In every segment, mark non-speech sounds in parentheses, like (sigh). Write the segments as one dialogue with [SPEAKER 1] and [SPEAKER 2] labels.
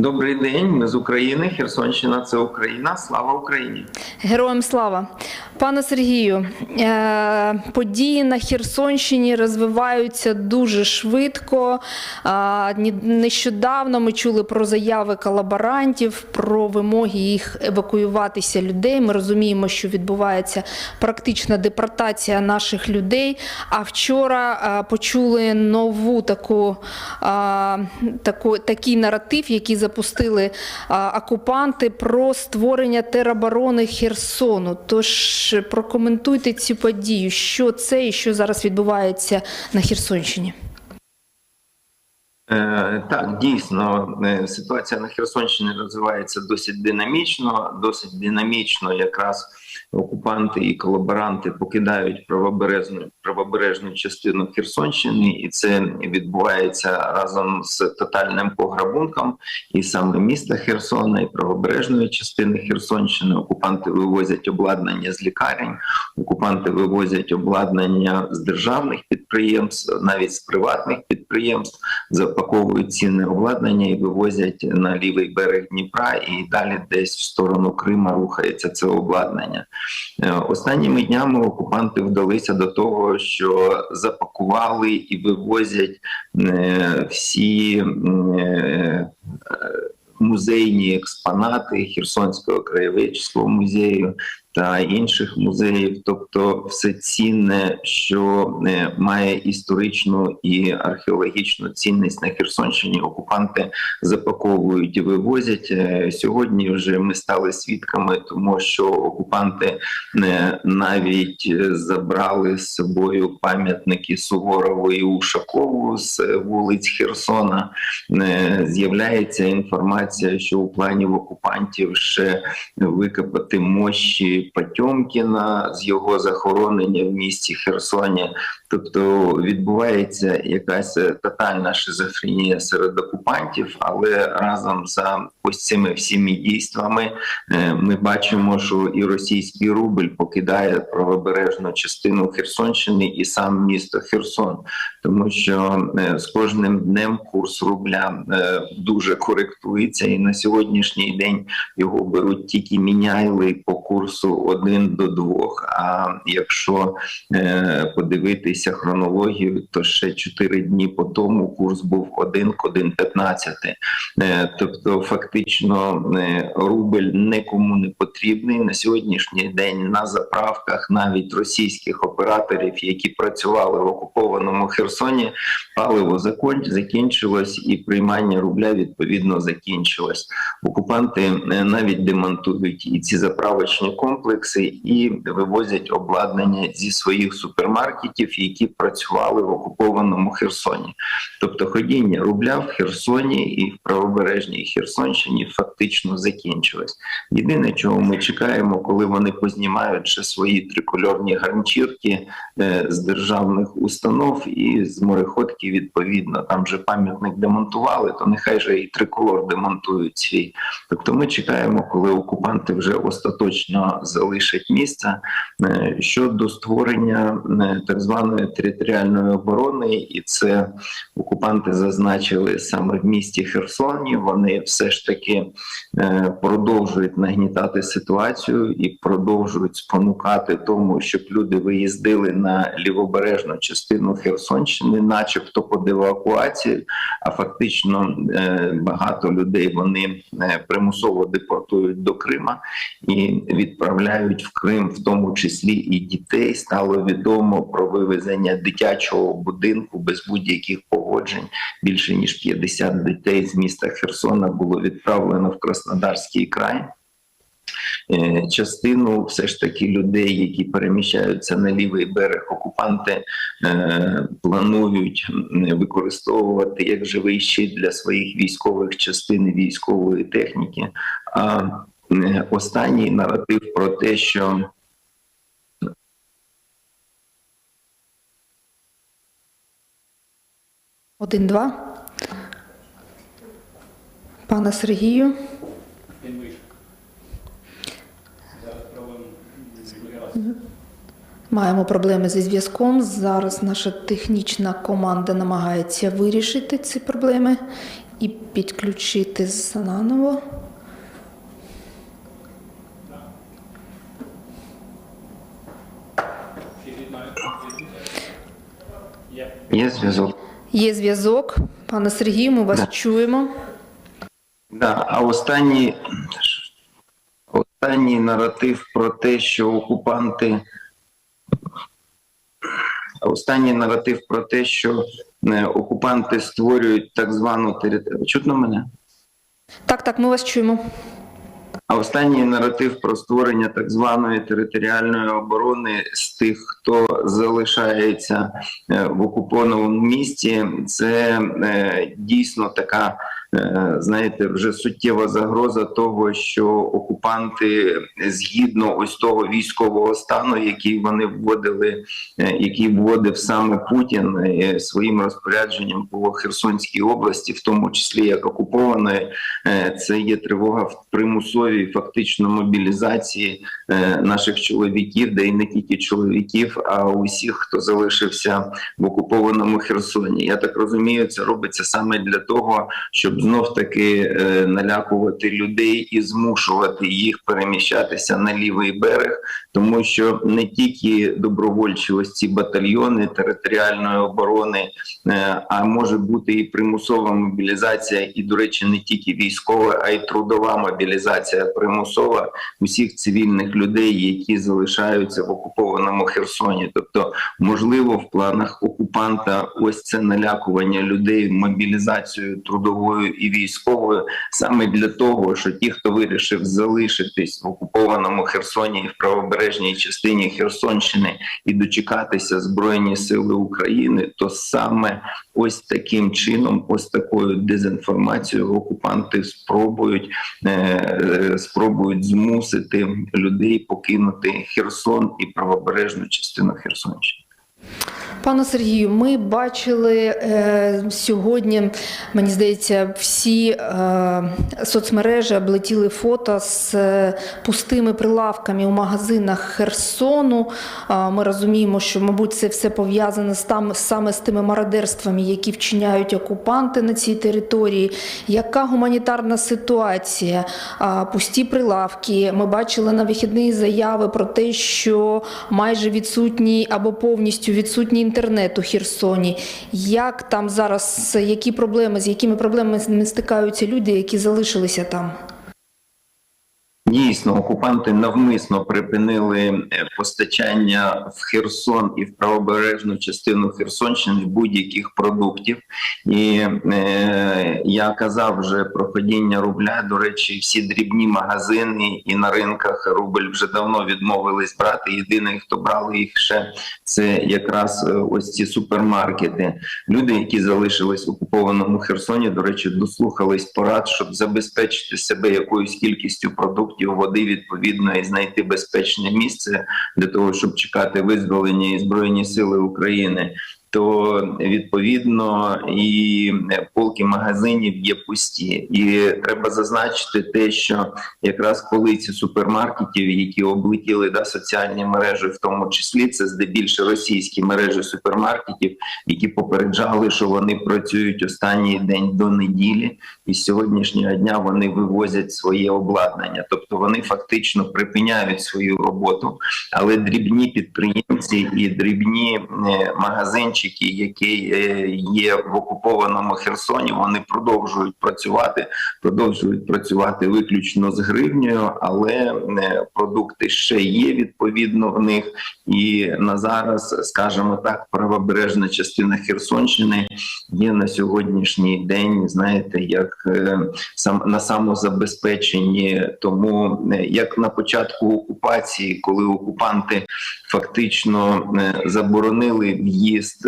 [SPEAKER 1] Добрий день, ми з України. Херсонщина це Україна. Слава Україні!
[SPEAKER 2] Героям слава. Пане Сергію, е, події на Херсонщині розвиваються дуже швидко. Нещодавно ми чули про заяви колаборантів, про вимоги їх евакуюватися людей. Ми розуміємо, що відбувається практична депортація наших людей. А вчора е, почули нову таку, таку такий наратив, який запустили а, окупанти про створення тероборони Херсону. Тож прокоментуйте цю подію, що це і що зараз відбувається на Херсонщині.
[SPEAKER 1] Е, так, дійсно, е, ситуація на Херсонщині розвивається досить динамічно. Досить динамічно, якраз окупанти і колаборанти покидають правобережну правобережну частину Херсонщини, і це відбувається разом з тотальним пограбунком і саме міста Херсона, і правобережної частини Херсонщини. Окупанти вивозять обладнання з лікарень, окупанти вивозять обладнання з державних підприємств, навіть з приватних підприємств, запаковують цінне обладнання і вивозять на лівий берег Дніпра, і далі десь в сторону Крима рухається це обладнання. Е, Останніми днями окупанти вдалися до того, що запакували і вивозять е, всі е, музейні експонати Херсонського краєведчого музею та інших музеїв, тобто все цінне, що е, має історичну і археологічну цінність на Херсонщині. Окупанти запаковують і вивозять. Е, Сьогодні вже ми стали свідками, тому що окупанти е, навіть забрали з собою пам'ятники Суворову і Ушакову з вулиць Херсона. З'являється інформація, що у плані окупантів ще викопати мощі Потьомкіна з його захоронення в місті Херсоні. Тобто відбувається якась е, тотальна шизофренія серед окупантів, але разом за ось цими всіми дійствами е, ми бачимо, що і російський рубль покидає правобережну частину Херсонщини і сам місто Херсон, тому що е, з кожним днем курс рубля дуже коректується, і на сьогоднішній день його беруть тільки міняйли по курсу 1 до 2. А якщо е, подивитися хронологію, то ще 4 дні по тому курс був 1 к 1,15. Е, Тобто, фактично, е, рубль нікому не потрібний на сьогоднішній день на заправках навіть російських операторів, які працювали в окупованому Херсоні, паливо закінчилось і приймання рубля відповідно закінчилось. Окупанти навіть демонтують і ці заправочні комплекси і вивозять обладнання зі своїх супермаркетів, які працювали в окупованому Херсоні. Тобто ходіння рубля в Херсоні і в правобережній Херсонщині фактично закінчилось. Єдине, чого ми чекаємо, коли вони познімають ще свої трикольорні ганчірки е, з державних установ і з мореходки, відповідно, там же пам'ятник демонтували, то нехай же і триколор демонтують свій. Тобто ми чекаємо, коли окупанти вже остаточно залишать місце е, щодо створення е, так званої територіальної оборони, і це окупанти зазначили саме в місті Херсоні. Вони все ж таки е, продовжують нагнітати ситуацію і продовжують спонукати тому, щоб люди виїздили на лівобережну частину Херсонщини, начебто під евакуацію, а фактично багато людей вони примусово депортують до Крима і відправляють в Крим, в тому числі і дітей. Стало відомо про вивезення дитячого будинку без будь-яких погоджень. Більше ніж 50 дітей з міста Херсона було відправлено в Краснодарський край. Е, Частину все ж таки людей, які переміщаються на лівий берег, окупанти е, планують використовувати як живий щит для своїх військових частин військової техніки. А останній наратив про те, що
[SPEAKER 2] Один-два. Пане Сергію. Маємо проблеми зі зв'язком. Зараз наша технічна команда намагається вирішити ці проблеми. і підключити заново.
[SPEAKER 3] Є.
[SPEAKER 1] Зв'язок.
[SPEAKER 2] Є зв'язок. Пане Сергію, ми вас
[SPEAKER 1] Да.
[SPEAKER 2] чуємо.
[SPEAKER 1] Да, а останній, останній наратив про те, що окупанти. Останній наратив про те, що е, окупанти створюють так звану територію. Чутно мене?
[SPEAKER 2] Так, так, ми вас чуємо.
[SPEAKER 1] А останній наратив про створення так званої територіальної оборони з тих, хто залишається е, в окупованому місті, це е, дійсно така, знаєте, вже суттєва загроза того, що окупанти згідно ось того військового стану, який вони вводили, е, який вводив саме Путін е, своїм розпорядженням по Херсонській області, в тому числі як окупованої, Е, це є тривога в примусовій фактично мобілізації е, наших чоловіків, де й не тільки чоловіків, а усіх, хто залишився в окупованому Херсоні. Я так розумію, це робиться саме для того, щоб знов таки е, налякувати людей і змушувати їх переміщатися на лівий берег, тому що не тільки добровольчі ось ці батальйони територіальної оборони, е, а може бути і примусова мобілізація, і, до речі, не тільки військова, а й трудова мобілізація примусова усіх цивільних людей, які залишаються в окупованому Херсоні. Тобто, можливо, в планах окупанта ось це налякування людей мобілізацією трудовою і військовою, саме для того, що ті, хто вирішив залишитись в окупованому Херсоні і в правобережній частині Херсонщини і дочекатися збройні сили України, то саме ось таким чином, ось такою дезінформацією окупанти спробують е, е, спробують змусити людей покинути Херсон і правобережну частину Херсонщини.
[SPEAKER 2] Пане Сергію, ми бачили е, сьогодні, мені здається, всі е, соцмережі облетіли фото з е, пустими прилавками у магазинах Херсону. Е, ми розуміємо, що, мабуть, це все пов'язане з там саме з тими мародерствами, які вчиняють окупанти на цій території. Яка гуманітарна ситуація? Е, пусті прилавки. Ми бачили на вихідні заяви про те, що майже відсутній або повністю відсутній інтернет у Херсоні. Як там зараз, які проблеми, з якими проблемами стикаються люди, які залишилися там?
[SPEAKER 1] Дійсно, окупанти навмисно припинили е, постачання в Херсон і в правобережну частину Херсонщини будь-яких продуктів. І е, я казав вже про падіння рубля. До речі, всі дрібні магазини і на ринках рубль вже давно відмовились брати. Єдине, хто брали їх ще це якраз е, ось ці супермаркети. Люди, які залишились в окупованому Херсоні, до речі, дослухались порад, щоб забезпечити себе якоюсь кількістю продуктів, води відповідно і знайти безпечне місце для того, щоб чекати визволення і збройні сили України. То відповідно і полки магазинів є пусті, і треба зазначити те, що якраз полиці супермаркетів, які облетіли да соціальні мережі, в тому числі це здебільшого російські мережі супермаркетів, які попереджали, що вони працюють останній день до неділі, і з сьогоднішнього дня вони вивозять своє обладнання, тобто вони фактично припиняють свою роботу, але дрібні підприємці і дрібні е, магазинчики, які е, є в окупованому Херсоні, вони продовжують працювати, продовжують працювати виключно з гривнею, але е, продукти ще є відповідно в них. І на зараз, скажімо так, правобережна частина Херсонщини є на сьогоднішній день, знаєте, як е, сам на самозабезпеченні. Тому як на початку окупації, коли окупанти фактично заборонили в'їзд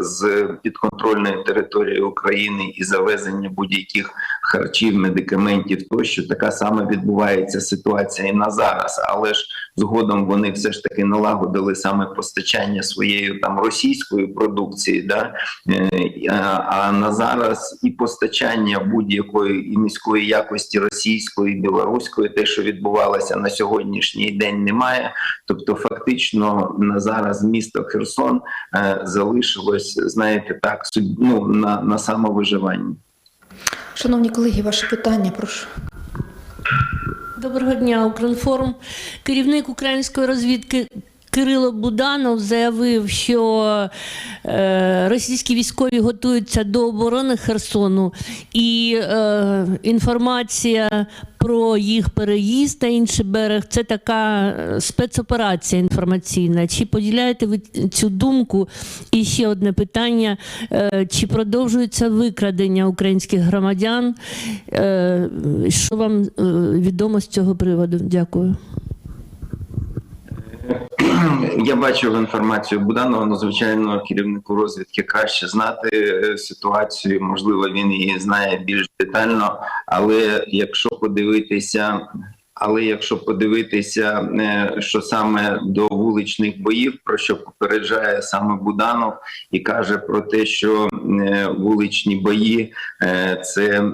[SPEAKER 1] з підконтрольної території України і завезення будь-яких харчів, медикаментів, тощо така сама відбувається ситуація і на зараз, але ж згодом вони все ж таки налагодили саме постачання своєї там російської продукції, да Е, а- на зараз і постачання будь-якої і низької якості російської, і білоруської, те, що відбувалося на сьогоднішній день, немає. Тобто, фактично на зараз місто Херсон е, залишилось, знаєте, так ну, на, на самовиживанні.
[SPEAKER 2] Шановні колеги, ваше питання, прошу.
[SPEAKER 4] Доброго дня, Укрінформ. Керівник української розвідки Кирило Буданов заявив, що е, російські військові готуються до оборони Херсону, і е, інформація про їх переїзд на інший берег це така е, спецоперація інформаційна. Чи поділяєте ви цю думку? І ще одне питання: чи продовжується викрадення українських громадян? Що вам відомо з цього приводу? Дякую. (clears throat)
[SPEAKER 1] Я бачив інформацію Буданова. Ну, звичайно, керівнику розвідки краще знати е, ситуацію. Можливо, він її знає більш детально. Але якщо подивитися, але якщо подивитися, е, що саме до вуличних боїв, про що попереджає саме Буданов, і каже про те, що е, вуличні бої е, це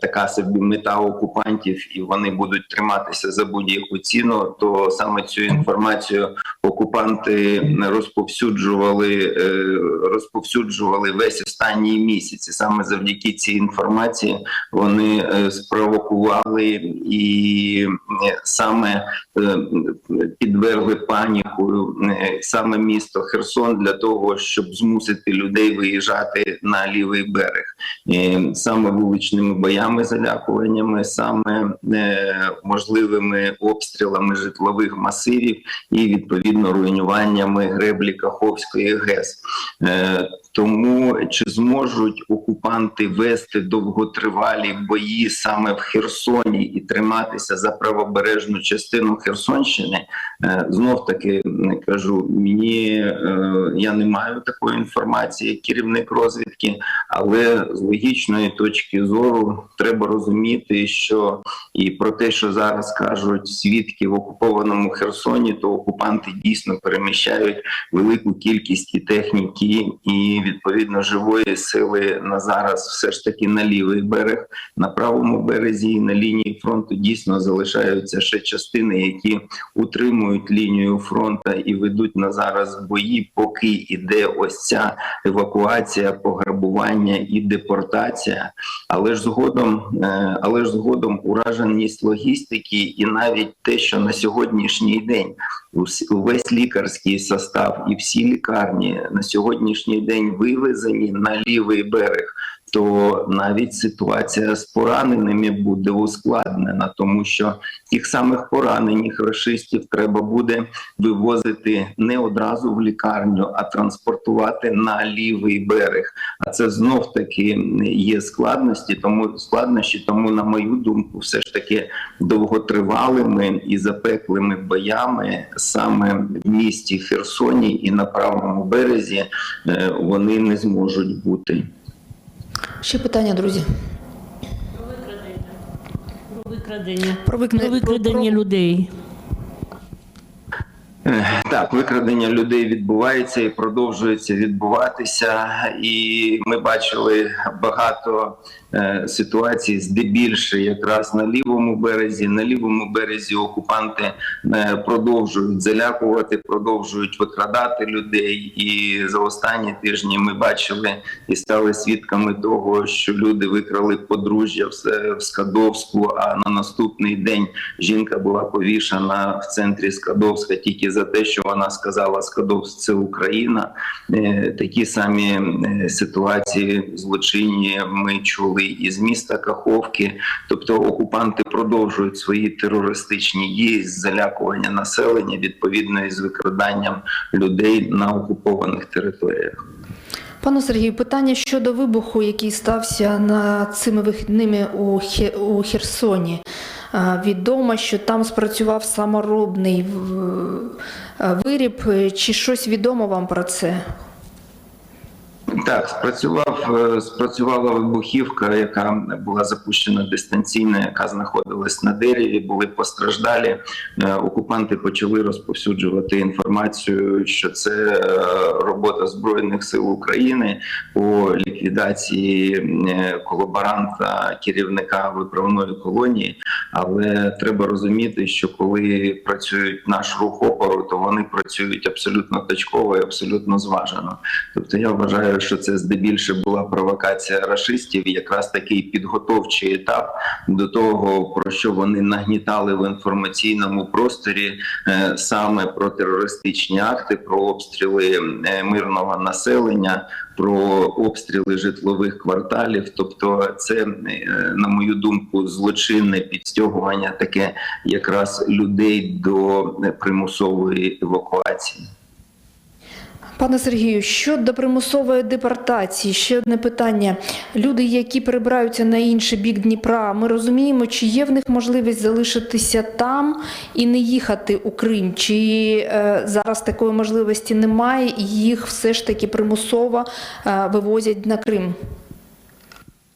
[SPEAKER 1] така собі мета окупантів, і вони будуть триматися за будь-яку ціну, то саме цю інформацію окупанти розповсюджували, розповсюджували весь останній місяць. І саме завдяки цій інформації вони спровокували і саме е, підвергли паніку е, саме місто Херсон для того, щоб змусити людей виїжджати на лівий берег, Е, саме вуличними боями, залякуваннями, саме е, можливими обстрілами житлових масивів і відповідно руйнуваннями греблі Каховської ГЕС. Е, Тому чи зможуть окупанти вести довготривалі бої саме в Херсоні і триматися за правобережну частину Херсонщини? Е, Знов таки кажу, мені е, я не маю такої інформації, як керівник розвідки, але з логічної точки зору треба розуміти, що і про те, що зараз кажуть свідки в окупованому Херсоні, то окупанти дійсно переміщають велику кількість і техніки, і відповідно живої сили на зараз, все ж таки на лівий берег, на правому березі і на лінії фронту дійсно залишаються ще частини, які утримують лінію фронту і ведуть на зараз бої, поки іде ось ця евакуація, пограбування і депортація. Але ж згодом, е, але ж згодом ураженість логістики, і навіть те, що на сьогоднішній день увесь лікарський состав і всі лікарні на сьогоднішній день вивезені на лівий берег. То навіть ситуація з пораненими буде ускладнена, тому що тих самих поранених рашистів треба буде вивозити не одразу в лікарню, а транспортувати на лівий берег. А це знов таки є складності, тому складнощі. Тому, на мою думку, все ж таки довготривалими і запеклими боями саме в місті Херсоні і на правому березі е, вони не зможуть бути.
[SPEAKER 2] Ще питання, друзі.
[SPEAKER 4] Про викрадення.
[SPEAKER 2] Про викрадення,
[SPEAKER 4] Про викрадення
[SPEAKER 2] про-
[SPEAKER 4] людей.
[SPEAKER 1] Так, викрадення людей відбувається і продовжується відбуватися, і ми бачили багато е, ситуацій, здебільше якраз на лівому березі. На лівому березі окупанти е, продовжують залякувати, продовжують викрадати людей. І за останні тижні ми бачили і стали свідками того, що люди викрали подружжя в в Скадовську. А на наступний день жінка була повішена в центрі Скадовська тільки за те, що вона сказала Скадовськ це Україна. Е, Такі самі е, ситуації злочинні ми чули із міста Каховки. Тобто окупанти продовжують свої терористичні дії з залякування населення відповідно із викраданням людей на окупованих територіях.
[SPEAKER 2] Пане Сергію, питання щодо вибуху, який стався на цими вихідними у Херсоні. Відомо, що там спрацював саморобний е, виріб. Чи щось відомо вам про це?
[SPEAKER 1] Так, спрацював е, спрацювала вибухівка, яка була запущена дистанційно, яка знаходилась на дереві. Були постраждалі. Е, Окупанти почали розповсюджувати інформацію, що це е, робота збройних сил України по ліквідації колаборанта керівника виправної колонії. Але треба розуміти, що коли працюють наш рух опору, то вони працюють абсолютно точково і абсолютно зважено. Тобто я вважаю, що це здебільше була провокація рашистів, якраз такий підготовчий етап до того, про що вони нагнітали в інформаційному просторі е, саме про терористичні акти, про обстріли е, мирного населення, про обстріли житлових кварталів. Тобто, це, е, на мою думку, злочинне підстягування таке якраз людей до примусової евакуації.
[SPEAKER 2] Пане Сергію, щодо примусової депортації, ще одне питання. Люди, які перебираються на інший бік Дніпра, ми розуміємо, чи є в них можливість залишитися там і не їхати у Крим? Чи е, зараз такої можливості немає, і їх все ж таки примусово е, вивозять на Крим?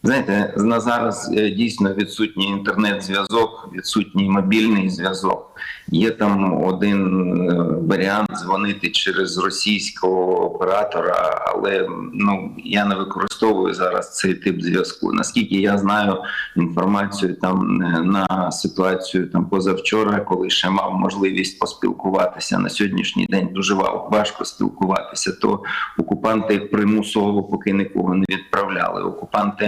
[SPEAKER 1] Знаєте, на зараз е, дійсно відсутній інтернет-зв'язок, відсутній мобільний зв'язок. Є там один е, варіант дзвонити через російського оператора, але ну я не використовую зараз цей тип зв'язку. Наскільки я знаю інформацію там е, на ситуацію там позавчора, коли ще мав можливість поспілкуватися на сьогоднішній день, дуже ва- важко спілкуватися. То окупанти примусово поки нікого не відправляли. Окупанти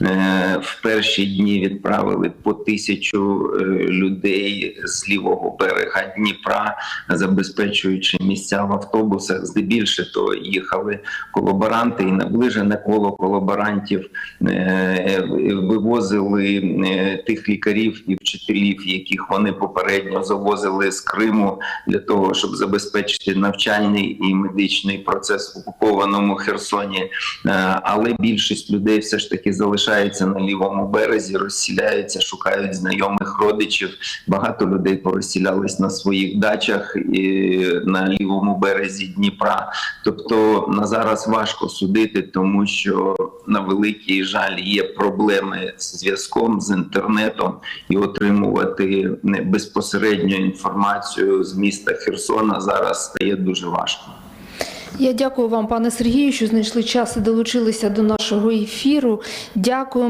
[SPEAKER 1] е, в перші дні відправили по тисячу е, людей з лівого берега Дніпра, забезпечуючи місця в автобусах. Здебільше то їхали колаборанти, і наближене коло колаборантів е, вивозили е, тих лікарів і вчителів, яких вони попередньо завозили з Криму для того, щоб забезпечити навчальний і медичний процес в окупованому Херсоні. Е, Але більшість людей все ж таки залишається на лівому березі, розсіляються, шукають знайомих родичів. Багато людей порозсілялись на своїх дачах і на лівому березі Дніпра. Тобто на зараз важко судити, тому що на великий жаль є проблеми з зв'язком з інтернетом і отримувати не, безпосередню інформацію з міста Херсона зараз стає дуже важко.
[SPEAKER 2] Я дякую вам, пане Сергію, що знайшли час і долучилися до нашого ефіру. Дякую.